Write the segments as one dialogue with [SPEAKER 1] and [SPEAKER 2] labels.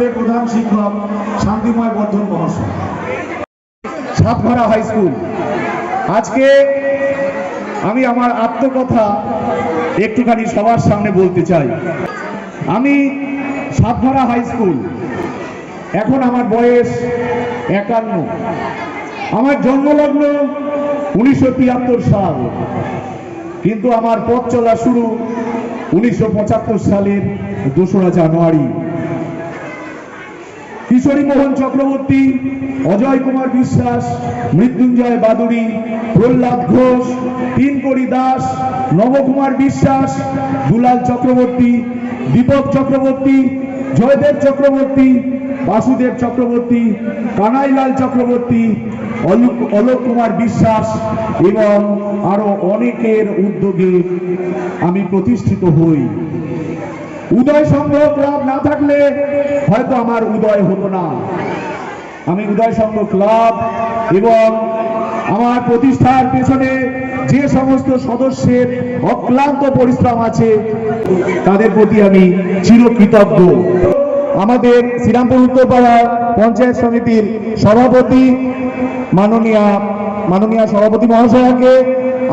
[SPEAKER 1] স্কুলের প্রধান শিক্ষক শান্তিময় বর্ধন মহাশয়। Satmara high school. আজকে আমি আমার আত্মকথা একটুখানি সবার সামনে বলতে চাই। আমি সাতমারা হাই স্কুল। এখন আমার বয়স একান্ন। আমার জন্মলগ্ন উনিশশো তিয়াত্তর সাল। কিন্তু আমার পথ চলা শুরু উনিশশো পঁচাত্তর সালের দোসরা জানুয়ারি। কিশোরী মোহন চক্রবর্তী, অজয় কুমার বিশ্বাস, মৃত্যুঞ্জয় বাদুড়ি, প্রহ্লাদ ঘোষ, তিনকড়ি দাস, নবকুমার বিশ্বাস, দুলাল চক্রবর্তী, দীপক চক্রবর্তী, জয়দেব চক্রবর্তী, বাসুদেব চক্রবর্তী, কানাইলাল চক্রবর্তী, অলোক অলোক কুমার বিশ্বাস এবং আরও অনেকের উদ্যোগে আমি প্রতিষ্ঠিত হই। উদয় সংগ্রহ ক্লাব না থাকলে হয়তো আমার উদয় হতো না। আমি উদয় সংঘ ক্লাব এবং আমার প্রতিষ্ঠার পেছনে যে সমস্ত সদস্যের অক্লান্ত পরিশ্রম আছে, তাদের প্রতি আমি চিরকৃতজ্ঞ। আমাদের শ্রীরামপুর উত্তরপাড়া পঞ্চায়েত সমিতির সভাপতি মাননীয়া, মাননীয় সভাপতি মহাশয়াকে,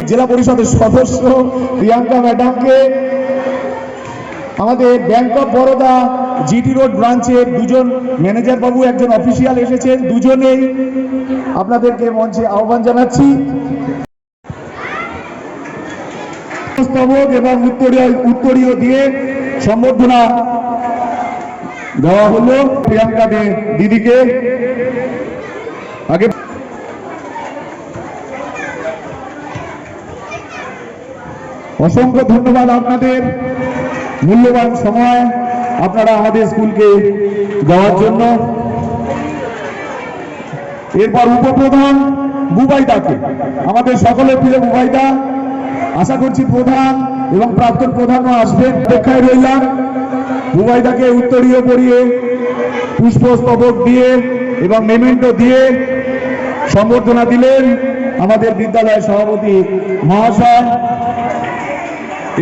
[SPEAKER 1] জেলা পরিষদের সদস্য প্রিয়াঙ্কা ম্যাডামকে আমাদের bank of Baroda GT road ব্রাঞ্চের দুজন ম্যানেজার বাবু, একজন অফিসিয়াল এসেছেন। দুজনেই আপনাদেরকে মঞ্চে আহ্বান জানাচ্ছি। এবং উত্তরীয় উত্তরীয় দিয়ে সম্বর্ধনা দেওয়া হলো প্রিয়াঙ্কা দে দিদিকে। আগে অসংখ্য ধন্যবাদ আপনাদের। মূল্যবান সময় আপনারা আমাদের স্কুলকে দেওয়ার জন্য। এরপর উপপ্রধান বুবাইদাকে, আমাদের সকলের প্রিয় বুবাইদা, আশা করছি প্রধান এবং প্রাক্তন প্রধানও আসবেন। অপেক্ষায় রইলাম। বুবাইদাকে উত্তরীয় করিয়ে পুষ্পস্তবক দিয়ে এবং মেমেন্টো দিয়ে সম্বর্ধনা দিলেন আমাদের বিদ্যালয়ের সভাপতি মহাশয়।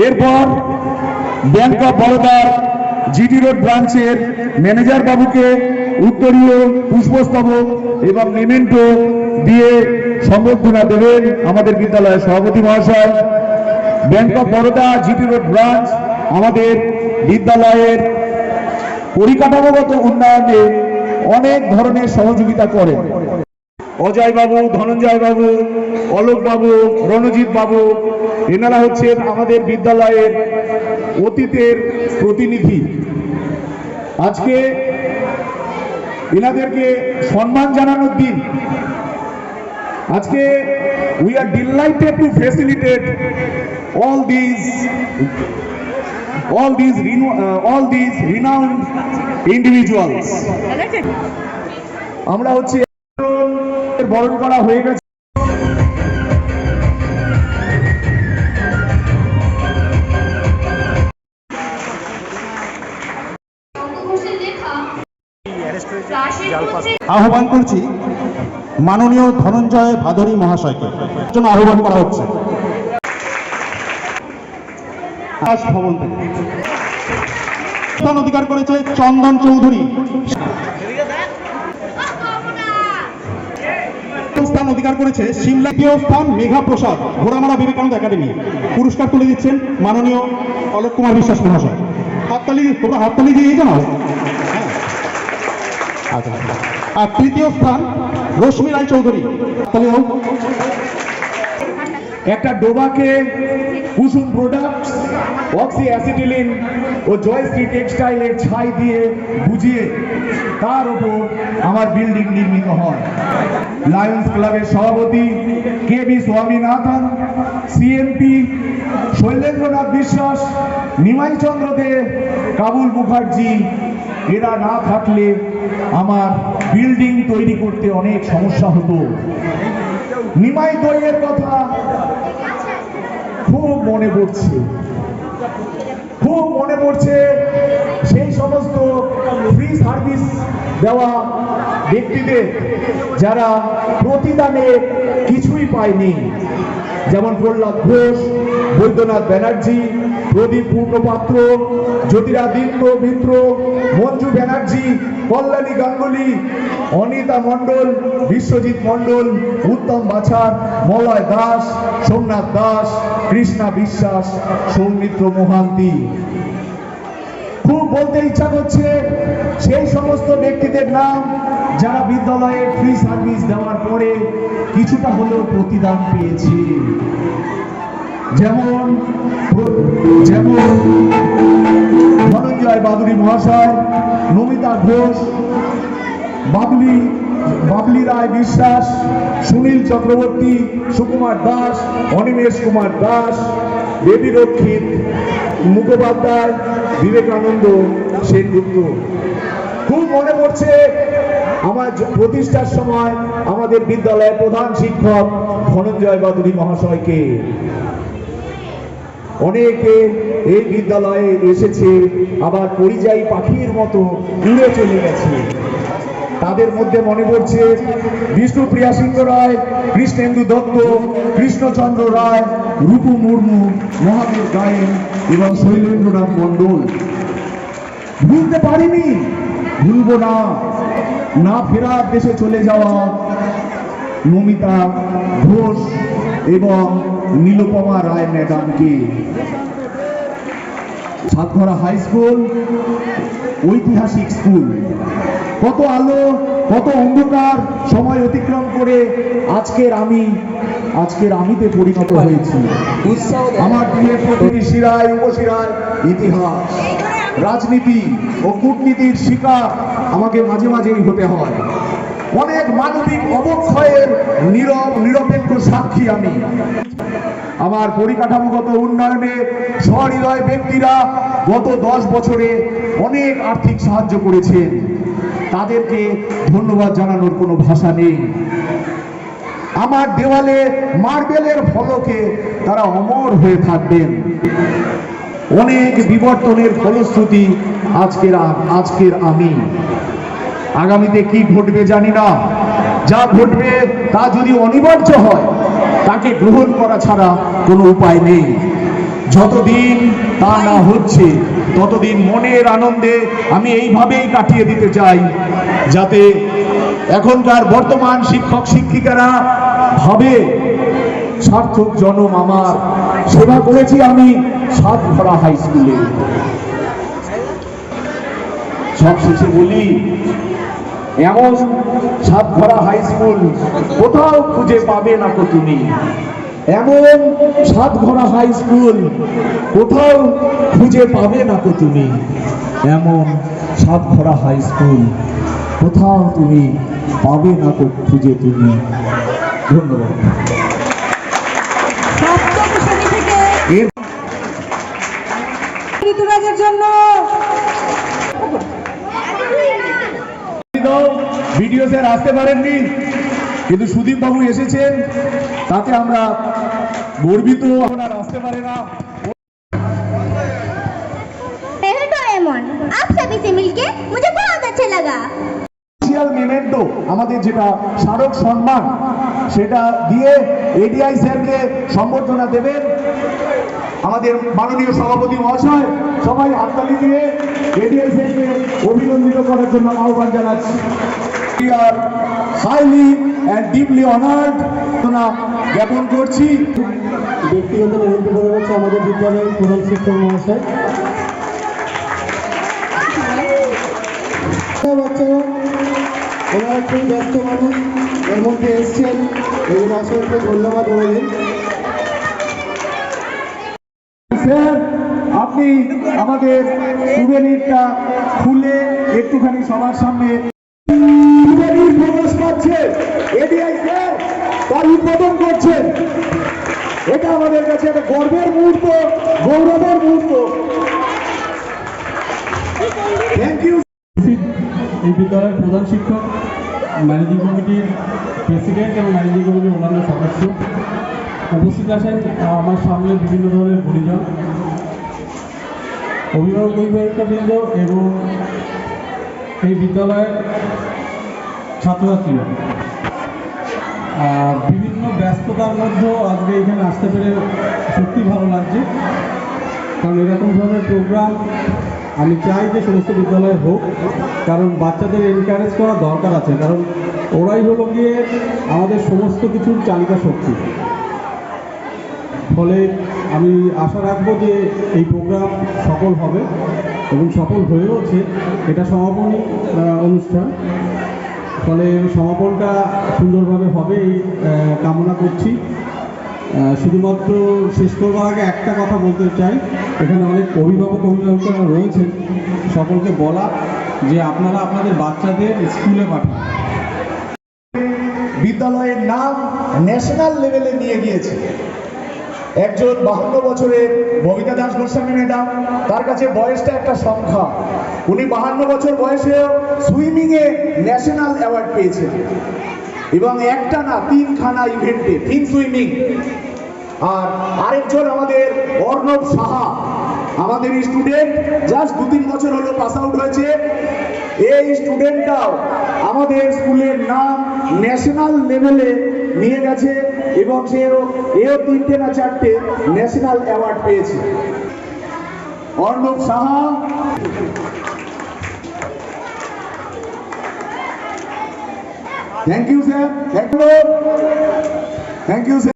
[SPEAKER 1] এরপর ব্যাংক অফ বরোদার জিটি রোড ব্রাঞ্চের ম্যানেজার বাবুকে উত্তরীয় পুষ্পস্তবক এবং মেমেন্টো দিয়ে সম্বর্ধনা দেবেন আমাদের বিদ্যালয়ের সভাপতি মহাশয়। Bank of Baroda GT road branch আমাদের বিদ্যালয়ের পরিকাঠামোগত উন্নয়নে অনেক ধরনের সহযোগিতা করেন। অজয় বাবু ধনঞ্জয় বাবু অলোক বাবু রণজিৎ বাবু এনারা হচ্ছেন আমাদের বিদ্যালয়ের অতীতের প্রতিনিধি। আজকে এনাদেরকে সম্মান জানানোর দিন। আজকে we are delighted to facilitate all this all these all these renowned individuals. আমরা হচ্ছে বরণ করা হয়ে গেছে।
[SPEAKER 2] আহ্বান করছি মাননীয় ধনঞ্জয় ভাদরী মহাশয়কে। জন্য আহ্বান করা হচ্ছে। অধিকার করেছে চন্দন চৌধুরী। স্থান অধিকার করেছে সিমলা স্থান মেঘা প্রসাদ ঘোড়ামারা বিবেকানন্দ একাডেমি। পুরস্কার তুলে দিচ্ছেন মাননীয় অলোক কুমার বিশ্বাস মহাশয়। হাততালি, তোমরা হাততালি দিয়ে জানাও আচ্ছা আচ্ছা। আর তৃতীয় স্থান রশ্মি রায় চৌধুরী হাততালি হোক
[SPEAKER 1] একটা ডোবাকে কুসুম প্রোডাক্টস অক্সি অ্যাসিটিলিন ও জয়শ্রী টেক্সটাইলের ছাই দিয়ে বুঝিয়ে তার উপর আমার বিল্ডিং নির্মিত হয়। লায়ন্স ক্লাবের সভাপতি K B Swaminathan CMP Shailendranath Biswas, Nimai Chandra দে কাবুল মুখার্জি, এরা না থাকলে আমার বিল্ডিং তৈরি করতে অনেক সমস্যা হতো। নিমাই দইয়ের কথা খুব মনে পড়ছে। খুব মনে পড়ছে সেই সমস্ত ফ্রি সার্ভিস দেওয়া ব্যক্তিদের যারা প্রতিদানে কিছুই পায়নি। যেমন প্রহ্লাদ ঘোষ, বৈদ্যনাথ ব্যানার্জি, প্রদীপ পূর্ণপাত্র, জ্যোতিরাদিত্য মিত্র ব্যানার্জি কল্যাণী গাঙ্গুলি, অনিতা মণ্ডল, বিশ্বজিৎ মণ্ডল, উত্তম বাছার, মলয় দাস, সোমনাথ দাস, কৃষ্ণা বিশ্বাস, সৌমিত্র মোহান্তি। খুব বলতে ইচ্ছা করছে সেই সমস্ত ব্যক্তিদের নাম যারা বিদ্যালয়ে ফ্রি সার্ভিস দেওয়ার পরে কিছুটা হলেও প্রতিদান পেয়েছে। যেমন যেমন ধনঞ্জয় বাদুরী মহাশয়, নমিতা ঘোষ, বাবলি বাবলি রায় বিশ্বাস, সুনীল চক্রবর্তী, সুকুমার দাস, অনিমেষ কুমার দাস, দেবী রক্ষিত, মুখোপাধ্যায়, বিবেকানন্দ সেনগুপ্ত। খুব মনে পড়ছে আমার প্রতিষ্ঠার সময় আমাদের বিদ্যালয়ের প্রধান শিক্ষক ধনঞ্জয় বাদুরী মহাশয়কে। অনেকে এই বিদ্যালয়ে এসেছে, আবার পরিযায়ী পাখির মতো উড়ে চলে গেছে। তাদের মধ্যে মনে পড়ছে বিষ্ণুপ্রিয়া সিংহ রায়, কৃষ্ণেন্দু দত্ত, কৃষ্ণচন্দ্র রায়, রূপু মুর্মু, মহাবীর গায়েন এবং শৈলেন্দ্রনাথ মণ্ডল। ভুলতে পারিনি, ভুলবো না। না ফেরার দেশে চলে যাওয়া নমিতা ঘোষ এবং নীলপমা রায় ম্যাডামকে সাতঘরা হাই স্কুল, ঐতিহাসিক স্কুল। কত আলো, কত অন্ধকার, সময় অতিক্রম করে আজকের আমি, আজকের আমিতে পরিণত হয়েছি। আমার প্রিয় প্রতিবেশী রায় উপশিরায় ইতিহাস। রাজনীতি ও কূটনীতির শিকার আমাকে মাঝে মাঝেই হতে হয়। অনেক মানবিক অবক্ষয়ের নীরব, নিরপেক্ষ সাক্ষী আমি। আমার পরিকাঠামোগত উন্নয়নে সহৃদয় ব্যক্তিরা গত দশ বছরে অনেক আর্থিক সাহায্য করেছেন। তাদেরকে ধন্যবাদ জানানোর কোনো ভাষা নেই। আমার দেওয়ালে মার্বেলের ফলকে তারা অমর হয়ে থাকবেন। অনেক বিবর্তনের ফলশ্রুতি আজকের আজকের আমি। আগামীতে কি ঘটবে জানি না। যা ঘটবে তা যদি অনিবার্য হয়, তাকে গ্রহণ করা ছাড়া কোনো উপায় নেই। যতদিন তা না হচ্ছে, ততদিন মনের আনন্দে আমি এইভাবেই কাটিয়ে দিতে চাই, যাতে এখনকার বর্তমান শিক্ষক, শিক্ষিকারা ভাবে, সার্থক জনম আমার। সেবা করেছি আমি সাত সাতভরা হাই স্কুলে। সবশেষে বলি এমন সাতঘরা হাই স্কুল কোথাও খুঁজে পাবে না তো তুমি। এমন সাতঘরা হাই স্কুল কোথাও খুঁজে পাবে না তো তুমি। এমন সাতঘরা হাই স্কুল কোথাও তুমি পাবে না তো খুঁজে তুমি। ধন্যবাদ।
[SPEAKER 3] ঋতুরাজের জন্য
[SPEAKER 1] ভিডিও স্যার আসতে পারেননি কিন্তু সুদীপ বাবু এসেছেন তাতে আমরা গর্বিত আপনার আসতে পারে না
[SPEAKER 4] मैं हूँ डोरेमोन आप सभी से मिलके मुझे बहुत अच्छा लगा
[SPEAKER 1] অফিসিয়াল মেমেন্টো আমাদের যেটা স্মারক সম্মান সেটা দিয়ে এডিআই স্যারকে সম্বর্ধনা দেবেন আমাদের মাননীয় সভাপতি মহাশয় সবাই হাততালি দিয়ে এডিআই স্যারকে অভিনন্দিত করার জন্য আহ্বান জানাচ্ছি। We are highly and deeply honored জ্ঞাপন করছি।
[SPEAKER 5] ব্যক্তিগত নিমন্ত্রণ করা হচ্ছে আমাদের বিদ্যালয়ের প্রধান শিক্ষক মহাশয়। বাচ্চারা ওনারা খুব ব্যস্ত মানুষ, এর মধ্যে এসছেন। এই অসংখ্য ধন্যবাদ ওনাদের।
[SPEAKER 1] আপনি আমাদের সুবেনিরটা খুলে একটুখানি সবার সামনে সুবেনির প্রবেশ পাচ্ছে এডিআই স্যার তার উদ্বোধন এটা আমাদের কাছে একটা গর্বের মুহূর্ত, গৌরবের মুহূর্ত।
[SPEAKER 5] এই বিদ্যালয়ের প্রধান শিক্ষক ম্যানেজিং কমিটির প্রেসিডেন্ট এবং ম্যানেজিং কমিটির অন্যান্য সদস্য। উপস্থিত আছেন আমার সামনে বিভিন্ন ধরনের গুণীজন। অভিভাবক অভিভাবিকাবৃন্দ এবং এই বিদ্যালয়ের ছাত্রছাত্রীরা। আহ, বিভিন্ন ব্যস্ততার মধ্যেও আজকে এখানে আসতে পেরে সত্যি ভালো লাগছে। কারণ এরকম ধরনের প্রোগ্রাম আমি চাই যে সমস্ত বিদ্যালয়ে হোক কারণ বাচ্চাদের এনকারেজ করা দরকার আছে। কারণ ওরাই হলো গিয়ে আমাদের সমস্ত কিছুর চালিকা শক্তি। ফলে আমি আশা রাখব যে এই প্রোগ্রাম সফল হবে এবং সফল হয়েওছে। এটা সমাপনী অনুষ্ঠান। ফলে সমাপনটা সুন্দরভাবে হবে এই কামনা করছি। শুধুমাত্র শেষ করবার আগে একটা কথা বলতে চাই। এখানে অনেক অভিভাবক অভিভাবকরা রয়েছেন। সকলকে বলা যে আপনারা আপনাদের বাচ্চাদের স্কুলে পাঠান।
[SPEAKER 1] বিদ্যালয়ের নাম ন্যাশনাল লেভেলে নিয়ে গিয়েছে। একজন বাহান্ন বছরের ববিতা দাস গোস্বামী ম্যাডাম, তার কাছে বয়সটা একটা সংখ্যা। উনি বাহান্ন বছর বয়সেও সুইমিং এ ন্যাশনাল অ্যাওয়ার্ড পেয়েছেন। এবং একটা না তিনখানা ইভেন্টে তিন সুইমিং। আর আরেকজন আমাদের অর্ণব সাহা, আমাদের স্টুডেন্ট, জাস্ট দু তিন বছর হলো, পাস আউট হয়েছে। এই স্টুডেন্টটাও আমাদের স্কুলের নাম ন্যাশনাল লেভেলে নিয়ে গেছে। এবং সেও এও তিনটে না চারটে ন্যাশনাল অ্যাওয়ার্ড পেয়েছে। Arnab Saha. Thank you sir thank you thank you sir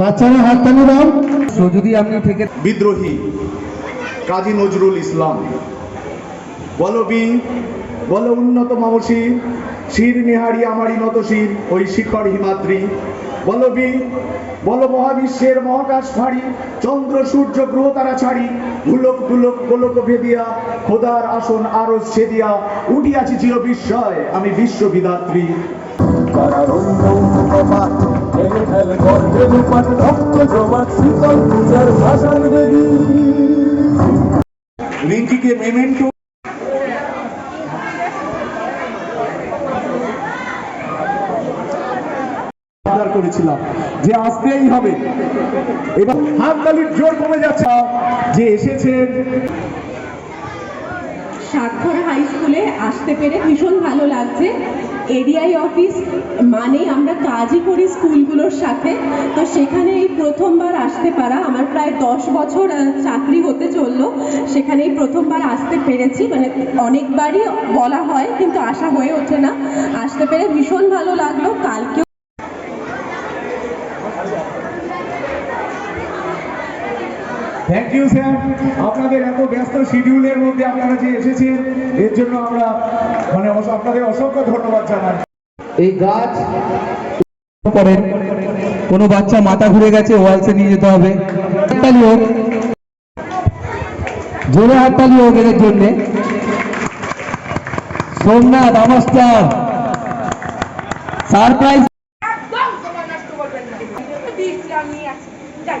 [SPEAKER 2] বাচ্চারা হাততালি দাও।
[SPEAKER 6] তো যদি আপনি থেকে
[SPEAKER 1] বিদ্রোহী কাজী নজরুল ইসলাম। বলো বি বলো উন্নত মামসী শির নিহারি আমারই নত শির ওই শিখর হিমাদ্রি। বলো বি বলো মহাবিশ্বের মহাকাশ ফাড়ি চন্দ্র সূর্য গ্রহ তারা ছাড়ি ভুলক দুলক গোলক ভেদিয়া খোদার আসন আরও ছেদিয়া উঠিয়াছি চির বিস্ময় আমি বিশ্ববিদাত্রী। রিঙ্কিকে মেমেন্টো করেছিলাম যে আসতেই হবে। এবার হাততালির জোর কমে যাচ্ছে। যে এসেছেন
[SPEAKER 7] স্বাক্ষর হাই স্কুলে আসতে পেরে ভীষণ ভালো লাগছে। এডিআই অফিস মানেই আমরা কাজই করি স্কুলগুলোর সাথে। তো সেখানে এই প্রথমবার আসতে পারা, আমার প্রায় দশ বছর চাকরি হতে চলল। সেখানে এই প্রথমবার আসতে পেরেছি। মানে অনেকবারই বলা হয়, কিন্তু আসা হয়ে ওঠে না। আসতে পেরে ভীষণ ভালো লাগল। কালকে
[SPEAKER 1] থ্যাংক ইউ স্যার আপনাদের এত ব্যস্ত শিডিউলের মধ্যে আপনারা যে এসেছেন, এর জন্য আমরা মানে আপনাদের অসংখ্য ধন্যবাদ জানাই।
[SPEAKER 6] এই গাছ করেন, কোনো বাচ্চা মাথা ঘুরে গেছে ওয়ালসে নিয়ে যেতে হবে। হাততালি হোক, জোরে হাততালি হোক এদের জন্যে। সোমনাথ আমার সারপ্রাইজ
[SPEAKER 8] একদম সময় নষ্ট করবেন না দিচ্ছি আমি আছি যাই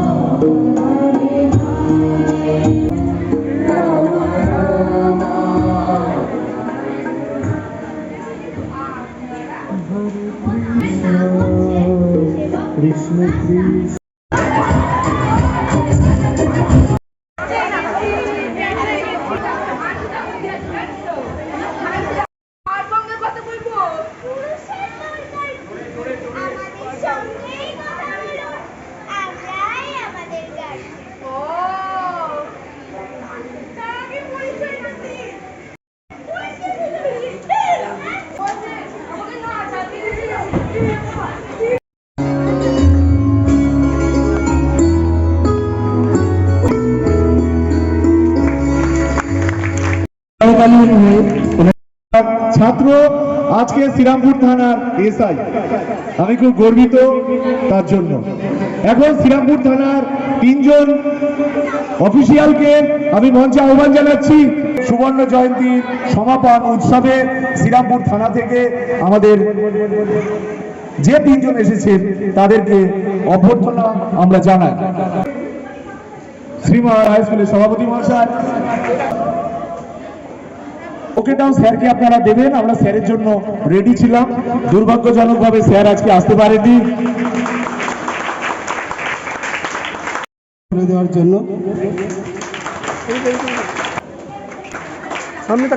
[SPEAKER 1] ছাত্র আজকে শ্রীরামপুর থানার এসআই। আমি খুব গর্বিত তার জন্য। এখন শ্রীরামপুর থানার তিনজন অফিসিয়ালকে আমি মঞ্চে আহ্বান জানাচ্ছি। সুবর্ণ জয়ন্তী সমাপন উৎসবে শ্রীরামপুর থানা থেকে আমাদের যে তিনজন এসেছেন, তাদেরকে অভ্যর্থনা আমরা জানাই। শ্রীমহারাজ হাই স্কুলের সভাপতি মহাশয় ওকেটাও স্যারকে আপনারা দেবেন। আমরা স্যারের জন্য রেডি ছিলাম। দুর্ভাগ্যজনকভাবে স্যার আজকে আসতে পারেনি
[SPEAKER 2] করে দেওয়ার জন্য। সামনে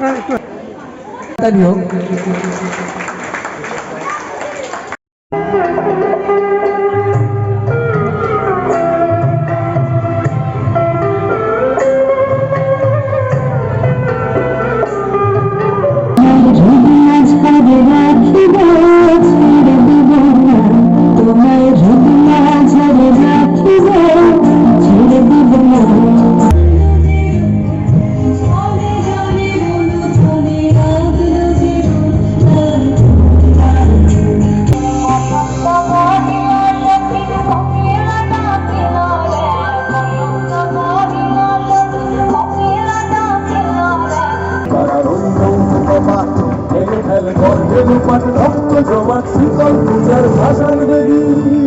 [SPEAKER 2] তাকান একটু
[SPEAKER 6] তালি হোক
[SPEAKER 9] হাসি রাশি রাশি